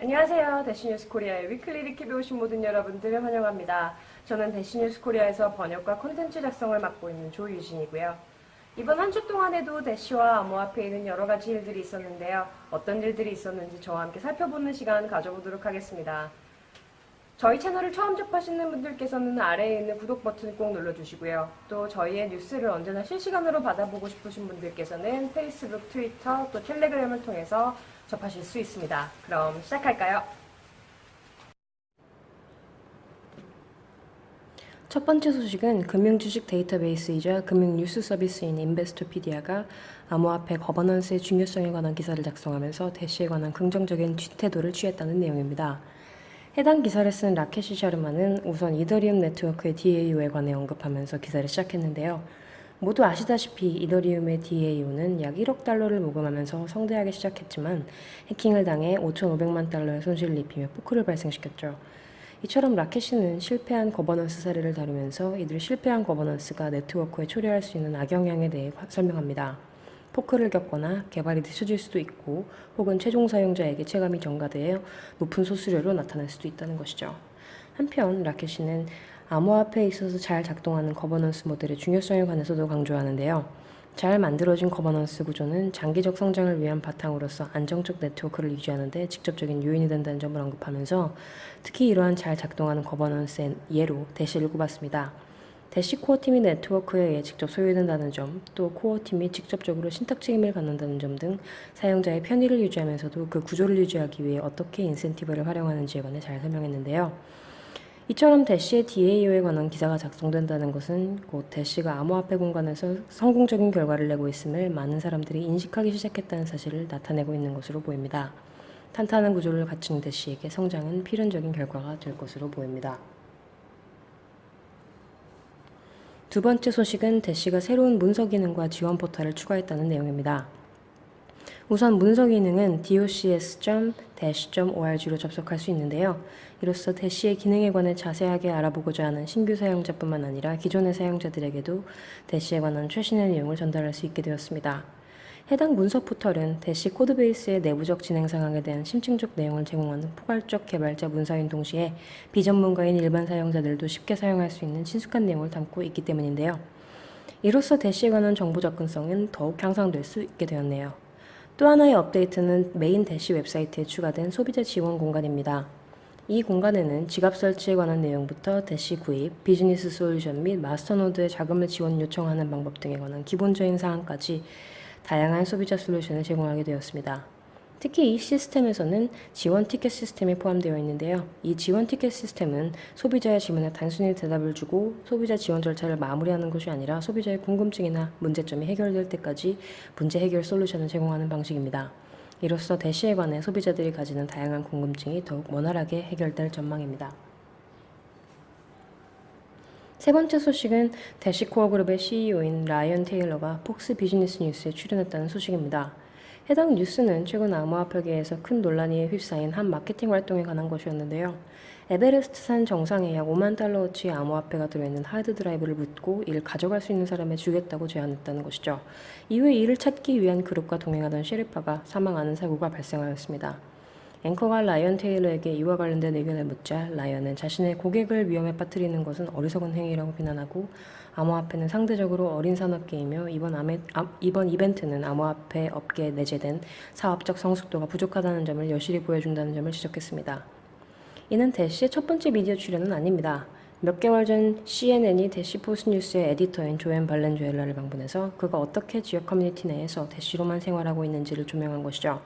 안녕하세요. 대시뉴스 코리아의 위클리 리캡에 오신 모든 여러분들 환영합니다. 저는 대시뉴스 코리아에서 번역과 콘텐츠 작성을 맡고 있는 조유진이고요. 이번 한 주 동안에도 대시와 암호화폐에 있는 여러 가지 일들이 있었는데요. 어떤 일들이 있었는지 저와 함께 살펴보는 시간 가져보도록 하겠습니다. 저희 채널을 처음 접하시는 분들께서는 아래에 있는 구독 버튼 꼭 눌러주시고요. 또 저희의 뉴스를 언제나 실시간으로 받아보고 싶으신 분들께서는 페이스북, 트위터, 또 텔레그램을 통해서 접하실 수 있습니다. 그럼 시작할까요? 첫 번째 소식은 금융주식 데이터베이스이자 금융뉴스 서비스인 인베스토피디아가 암호화폐 거버넌스의 중요성에 관한 기사를 작성하면서 대시에 관한 긍정적인 태도를 취했다는 내용입니다. 해당 기사를 쓴 라케시 샤르마는 우선 이더리움 네트워크의 DAO에 관해 언급하면서 기사를 시작했는데요. 모두 아시다시피 이더리움의 DAO는 약 1억 달러를 모금하면서 성대하게 시작했지만 해킹을 당해 5,500만 달러의 손실을 입히며 포크를 발생시켰죠. 이처럼 라켓시는 실패한 거버넌스 사례를 다루면서 이들 실패한 거버넌스가 네트워크에 초래할 수 있는 악영향에 대해 설명합니다. 포크를 겪거나 개발이 늦춰질 수도 있고 혹은 최종 사용자에게 체감이 전가되어 높은 소수료로 나타날 수도 있다는 것이죠. 한편 라켓시는 암호화폐에 있어서 잘 작동하는 거버넌스 모델의 중요성에 관해서도 강조하는데요. 잘 만들어진 거버넌스 구조는 장기적 성장을 위한 바탕으로서 안정적 네트워크를 유지하는 데 직접적인 요인이 된다는 점을 언급하면서 특히 이러한 잘 작동하는 거버넌스의 예로 대시를 꼽았습니다. 대시 코어 팀이 네트워크에 의해 직접 소유된다는 점, 또 코어 팀이 직접적으로 신탁 책임을 갖는다는 점 등 사용자의 편의를 유지하면서도 그 구조를 유지하기 위해 어떻게 인센티브를 활용하는지에 관해 잘 설명했는데요. 이처럼 대시의 DAO에 관한 기사가 작성된다는 것은 곧 대시가 암호화폐 공간에서 성공적인 결과를 내고 있음을 많은 사람들이 인식하기 시작했다는 사실을 나타내고 있는 것으로 보입니다. 탄탄한 구조를 갖춘 대시에게 성장은 필연적인 결과가 될 것으로 보입니다. 두 번째 소식은 대시가 새로운 문서 기능과 지원 포탈을 추가했다는 내용입니다. 우선 문서 기능은 docs.dash.org로 접속할 수 있는데요. 이로써 대시의 기능에 관해 자세하게 알아보고자 하는 신규 사용자뿐만 아니라 기존의 사용자들에게도 대시에 관한 최신의 내용을 전달할 수 있게 되었습니다. 해당 문서 포털은 대시 코드베이스의 내부적 진행 상황에 대한 심층적 내용을 제공하는 포괄적 개발자 문서인 동시에 비전문가인 일반 사용자들도 쉽게 사용할 수 있는 친숙한 내용을 담고 있기 때문인데요. 이로써 대시에 관한 정보 접근성은 더욱 향상될 수 있게 되었네요. 또 하나의 업데이트는 메인 대시 웹사이트에 추가된 소비자 지원 공간입니다. 이 공간에는 지갑 설치에 관한 내용부터 대시 구입, 비즈니스 솔루션 및 마스터노드의 자금을 지원 요청하는 방법 등에 관한 기본적인 사항까지 다양한 소비자 솔루션을 제공하게 되었습니다. 특히 이 시스템에서는 지원 티켓 시스템이 포함되어 있는데요. 이 지원 티켓 시스템은 소비자의 질문에 단순히 대답을 주고 소비자 지원 절차를 마무리하는 것이 아니라 소비자의 궁금증이나 문제점이 해결될 때까지 문제 해결 솔루션을 제공하는 방식입니다. 이로써 대시에 관해 소비자들이 가지는 다양한 궁금증이 더욱 원활하게 해결될 전망입니다. 세 번째 소식은 대시코어 그룹의 CEO인 라이언 테일러가 폭스 비즈니스 뉴스에 출연했다는 소식입니다. 해당 뉴스는 최근 암호화폐계에서 큰 논란이 휩싸인 한 마케팅 활동에 관한 것이었는데요. 에베레스트산 정상에 약 5만 달러어치의 암호화폐가 들어있는 하드 드라이브를 묻고 이를 가져갈 수 있는 사람에 주겠다고 제안했다는 것이죠. 이후에 이를 찾기 위한 그룹과 동행하던 셰르파가 사망하는 사고가 발생하였습니다. 앵커가 라이언 테일러에게 이와 관련된 의견을 묻자 라이언은 자신의 고객을 위험에 빠뜨리는 것은 어리석은 행위라고 비난하고 암호화폐는 상대적으로 어린 산업계이며 이번, 아메, 아, 이번 이벤트는 암호화폐 업계에 내재된 사업적 성숙도가 부족하다는 점을 여실히 보여준다는 점을 지적했습니다. 이는 대시의 첫 번째 미디어 출연은 아닙니다. 몇 개월 전 CNN이 대시 포스뉴스의 에디터인 조앤 발렌주엘라를 방문해서 그가 어떻게 지역 커뮤니티 내에서 대시로만 생활하고 있는지를 조명한 것이죠.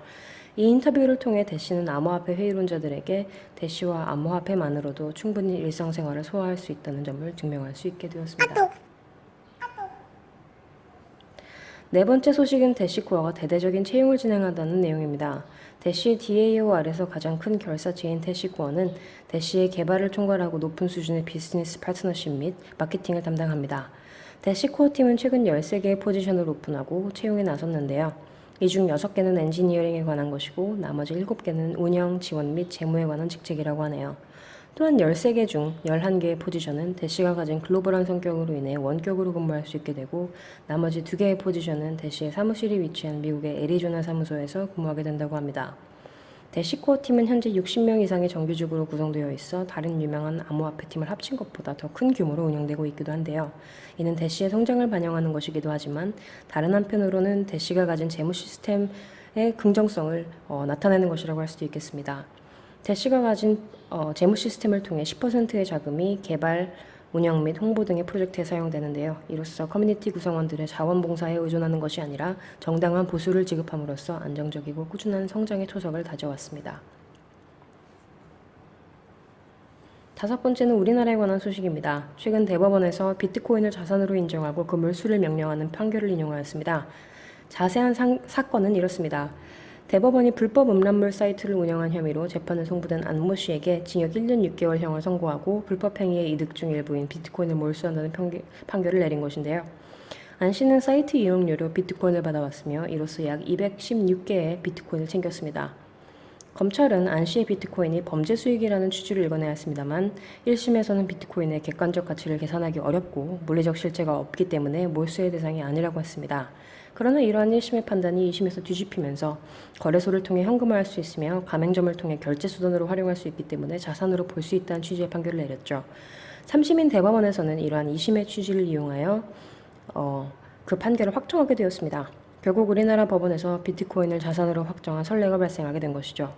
이 인터뷰를 통해 대시는 암호화폐 회의론자들에게 대시와 암호화폐만으로도 충분히 일상생활을 소화할 수 있다는 점을 증명할 수 있게 되었습니다. 네 번째 소식은 대시코어가 대대적인 채용을 진행한다는 내용입니다. 대시 DAO 아래서 가장 큰 결사체인 대시코어는 대시의 개발을 총괄하고 높은 수준의 비즈니스 파트너십 및 마케팅을 담당합니다. 대시코어 팀은 최근 13개의 포지션을 오픈하고 채용에 나섰는데요. 이 중 6개는 엔지니어링에 관한 것이고 나머지 7개는 운영, 지원 및 재무에 관한 직책이라고 하네요. 또한 13개 중 11개의 포지션은 대시가 가진 글로벌한 성격으로 인해 원격으로 근무할 수 있게 되고 나머지 2개의 포지션은 대시의 사무실이 위치한 미국의 애리조나 사무소에서 근무하게 된다고 합니다. 대시 코어 팀은 현재 60명 이상의 정규직으로 구성되어 있어 다른 유명한 암호화폐 팀을 합친 것보다 더 큰 규모로 운영되고 있기도 한데요. 이는 대시의 성장을 반영하는 것이기도 하지만 다른 한편으로는 대시가 가진 재무 시스템의 긍정성을 어, 나타내는 것이라고 할 수도 있겠습니다. 대시가 가진 어, 재무 시스템을 통해 10%의 자금이 개발, 운영 및 홍보 등의 프로젝트에 사용되는데요. 이로써 커뮤니티 구성원들의 자원봉사에 의존하는 것이 아니라 정당한 보수를 지급함으로써 안정적이고 꾸준한 성장의 초석을 다져왔습니다. 다섯 번째는 우리나라에 관한 소식입니다. 최근 대법원에서 비트코인을 자산으로 인정하고 그 몰수를 명령하는 판결을 인용하였습니다. 자세한 상- 사건은 이렇습니다. 대법원이 불법 음란물 사이트를 운영한 혐의로 재판에 송부된 안모 씨에게 징역 1년 6개월형을 선고하고 불법 행위의 이득 중 일부인 비트코인을 몰수한다는 판결을 내린 것인데요. 안 씨는 사이트 이용료로 비트코인을 받아왔으며 이로써 약 216개의 비트코인을 챙겼습니다. 검찰은 안 씨의 비트코인이 범죄 수익이라는 취지로 읽어내었습니다만 1심에서는 비트코인의 객관적 가치를 계산하기 어렵고 물리적 실체가 없기 때문에 몰수의 대상이 아니라고 했습니다. 그러나 이러한 1심의 판단이 2심에서 뒤집히면서 거래소를 통해 현금화할 수 있으며 가맹점을 통해 결제 수단으로 활용할 수 있기 때문에 자산으로 볼 수 있다는 취지의 판결을 내렸죠. 3심인 대법원에서는 이러한 2심의 취지를 이용하여 어, 그 판결을 확정하게 되었습니다. 결국 우리나라 법원에서 비트코인을 자산으로 확정한 선례가 발생하게 된 것이죠.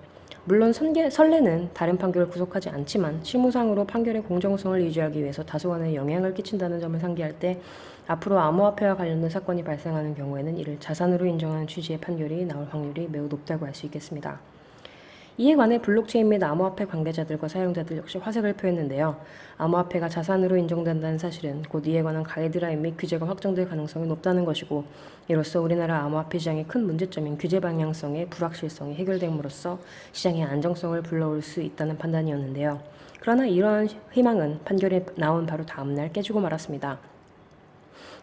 물론 선계, 선례는 다른 판결을 구속하지 않지만 실무상으로 판결의 공정성을 유지하기 위해서 다소간의 영향을 끼친다는 점을 상기할 때 앞으로 암호화폐와 관련된 사건이 발생하는 경우에는 이를 자산으로 인정하는 취지의 판결이 나올 확률이 매우 높다고 할 수 있겠습니다. 이에 관해 블록체인 및 암호화폐 관계자들과 사용자들 역시 화색을 표했는데요. 암호화폐가 자산으로 인정된다는 사실은 곧 이에 관한 가이드라인 및 규제가 확정될 가능성이 높다는 것이고 이로써 우리나라 암호화폐 시장의 큰 문제점인 규제 방향성의 불확실성이 해결됨으로써 시장의 안정성을 불러올 수 있다는 판단이었는데요. 그러나 이러한 희망은 판결이 나온 바로 다음날 깨지고 말았습니다.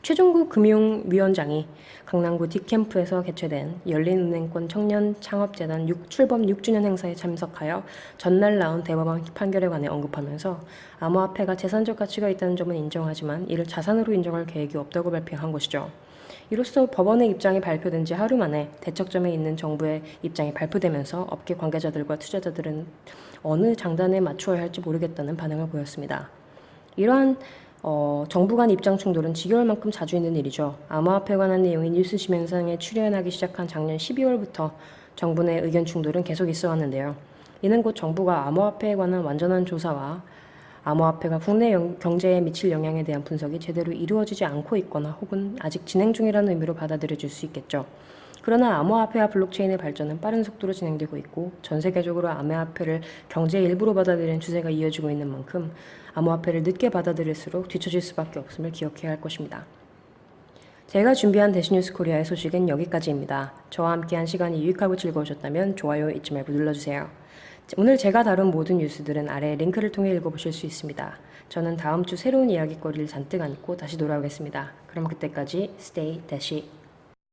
최종구 금융위원장이 강남구 딥캠프에서 개최된 열린은행권 청년 창업재단 6, 출범 6주년 행사에 참석하여 전날 나온 대법원 판결에 관해 언급하면서 암호화폐가 재산적 가치가 있다는 점은 인정하지만 이를 자산으로 인정할 계획이 없다고 발표한 것이죠. 이로써 법원의 입장이 발표된 지 하루 만에 대척점에 있는 정부의 입장이 발표되면서 업계 관계자들과 투자자들은 어느 장단에 맞추어야 할지 모르겠다는 반응을 보였습니다. 이러한 어, 정부 간 입장 충돌은 지겨울 만큼 자주 있는 일이죠. 암호화폐 관한 내용이 뉴스 지면상에 출연하기 시작한 작년 12월부터 정부 내 의견 충돌은 계속 있어 왔는데요. 이는 곧 정부가 암호화폐에 관한 완전한 조사와 암호화폐가 국내 영- 경제에 미칠 영향에 대한 분석이 제대로 이루어지지 않고 있거나 혹은 아직 진행 중이라는 의미로 받아들여질 수 있겠죠. 그러나 암호화폐와 블록체인의 발전은 빠른 속도로 진행되고 있고 전 세계적으로 암호화폐를 경제의 일부로 받아들이는 추세가 이어지고 있는 만큼 암호화폐를 늦게 받아들일수록 뒤처질 수밖에 없음을 기억해야 할 것입니다. 제가 준비한 대시뉴스 코리아의 소식은 여기까지입니다. 저와 함께한 시간이 유익하고 즐거우셨다면 좋아요 잊지 말고 눌러주세요. 오늘 제가 다룬 모든 뉴스들은 아래 링크를 통해 읽어보실 수 있습니다. 저는 다음 주 새로운 이야기거리를 잔뜩 안고 다시 돌아오겠습니다. 그럼 그때까지 stay dashi